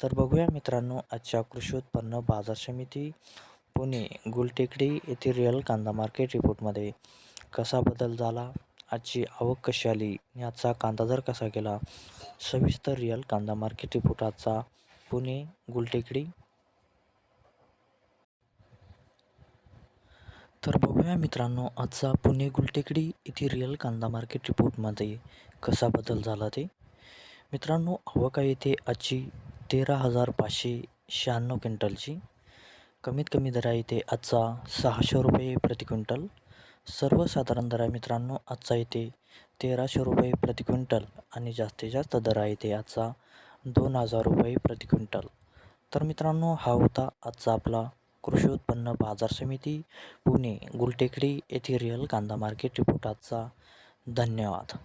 तर बघूया मित्रांनो आजच्या कृषी उत्पन्न बाजार समिती पुणे गुलटेकडी येथील रिअल कांदा मार्केट रिपोर्टमध्ये कसा बदल झाला आजची आवक कशी आली आणि आजचा कांदा दर कसा गेला सविस्तर रिअल कांदा मार्केट रिपोर्ट आजचा पुणे गुलटेकडी. तर बघूया मित्रांनो आजचा पुणे गुलटेकडी येथील रिअल कांदा मार्केट रिपोर्टमध्ये कसा बदल झाला ते. मित्रांनो आवक आहे आजची तेरा हजार पाचशे शहाण्णव क्विंटलची. कमीत कमी दर आहे इथे आजचा सहाशे रुपये प्रति क्विंटल. सर्वसाधारण दर आहे मित्रांनो आजचा इथे तेराशे रुपये प्रति क्विंटल आणि जास्तीत जास्त दर आहे इथे आजचा दोन हजार रुपये प्रति क्विंटल. तर मित्रांनो हा होता आजचा आपला कृषी उत्पन्न बाजार समिती पुणे गुलटेकडी येथे रिअल कांदा मार्केट रिपोर्ट आजचा. धन्यवाद.